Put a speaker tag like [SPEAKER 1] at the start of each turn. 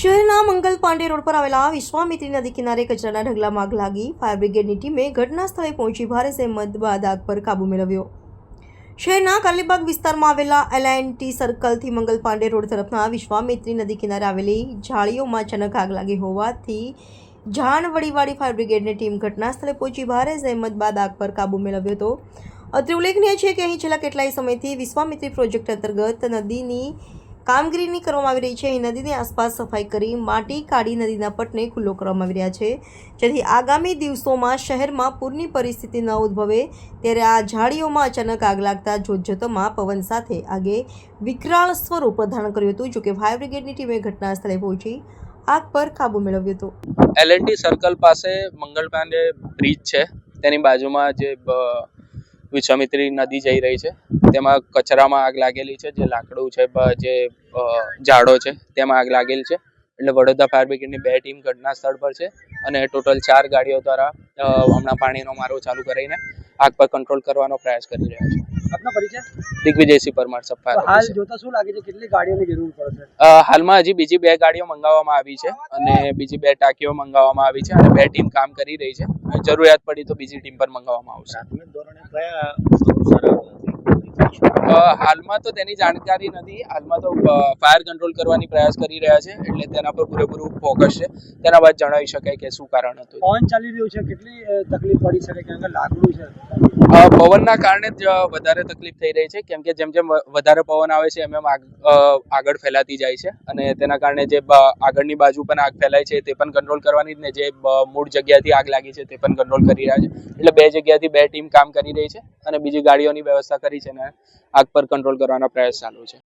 [SPEAKER 1] શહેરના મંગલ પાંડે રોડ પર આવેલા વિશ્વામિત્રી નદી કિનારે કચરાના ઢગલામાં આગ લાગી ફાયર બ્રિગેડની ટીમે ઘટના સ્થળે પહોંચી ભારે સહેમત બાદ આગ પર કાબુ મેળવ્યો. શહેરના કાલીબાગ વિસ્તારમાં આવેલા એલએનટી સર્કલથી મંગલ પાંડે રોડ તરફના વિશ્વામિત્રી નદી કિનારે આવેલી જાળીઓમાં અચાનક આગ લાગી હોવાથી જાણ વળીવાળી ફાયર બ્રિગેડની ટીમ ઘટના સ્થળે પહોંચી ભારે જહેમત બાદ આગ પર કાબુ મેળવ્યો હતો. અત્રે ઉલ્લેખનીય છે કે અહીં છેલ્લા કેટલાય સમયથી વિશ્વામિત્રી પ્રોજેક્ટ અંતર્ગત નદીની કામગીરીની કરવામાં આવી રહી છે. અહીં નદીની આસપાસ સફાઈ કરી માટી કાઢી નદીના પટને ખુલ્લો કરવામાં આવી રહ્યા છે. જેથી આગામી દિવસોમાં શહેરમાં પૂરની પરિસ્થિતિ ન ઉદ્ભવે ત્યારે આ ઝાડીઓમાં અચાનક આગ લાગતા જોતજોતમાં પવન સાથે આગે વિકરાળ સ્વરૂપ ધારણ કર્યું હતું, જોકે ફાયર બ્રિગેડની ટીમે ઘટના સ્થળે પહોંચી આગ પર કાબુ મેળવ્યો હતો.
[SPEAKER 2] એલએનટી સર્કલ પાસે મંગળ પાંડે બ્રિજ છે. તેની બાજુમાં જે વિશ્વામિત્રી નદી જઈ રહી છે. તેમાં કચરામાં આગ લાગેલી છે, જે લાકડું છે જે ઝાડો છે, તેમાં આગ લાગેલી છે. એટલે વડોદરા ફાયર બ્રિગેડની બે ટીમ ઘટના સ્થળ પર છે અને ટોટલ ચાર ગાડીઓ દ્વારા હમણાં પાણીનો મારો ચાલુ કરીને આગ પર કંટ્રોલ કરવાનો પ્રયાસ કરી રહ્યા છે.
[SPEAKER 3] આપનો પરિચય?
[SPEAKER 2] દિગ્વિજયસિંહ પરમાર
[SPEAKER 3] હાલ જોતા શું લાગે છે? કેટલી ગાડીઓની જરૂર પડશે
[SPEAKER 2] હાલમાં હજી બીજી બે ગાડીઓ મંગાવવામાં આવી છે અને બીજી બે ટાંકીઓ મંગાવવામાં આવી છે અને બે ટીમ કામ કરી રહી છે. જરૂરિયાત પડી તો બીજી ટીમ પર મંગાવવામાં આવશે.
[SPEAKER 3] ધોરણે કયા
[SPEAKER 2] હાલમાં તો તેની જાણકારી નથી. હાલમાં તો ફાયર કંટ્રોલ કરવાની પ્રયાસ કરી રહ્યા છે એટલે તેના પર પૂરેપૂરું ફોકસ છે. તેના બાદ જણાવી શકાય કે શું કારણ હતું.
[SPEAKER 3] પવન ચાલી રહ્યું છે કેટલી તકલીફ પડી શકે કારણ કે લાકડું છે?
[SPEAKER 2] પવનના કારણે જ વધારે તકલીફ થઈ રહી છે કેમ કે જેમ જેમ વધારે પવન આવે છે એમ એમ આગ આગળ ફેલાતી જાય છે. અને તેના કારણે જે આગળની બાજુ પણ આગ ફેલાય છે તે પણ કંટ્રોલ કરવાની જ ને જે મૂળ જગ્યાથી આગ લાગી છે તે પણ કંટ્રોલ કરી રહ્યા છે. એટલે બે જગ્યાથી બે ટીમ કામ કરી રહી છે અને બીજી ગાડીઓની વ્યવસ્થા કરી છે અને આગ પર કંટ્રોલ કરવાનો પ્રયાસ ચાલુ છે.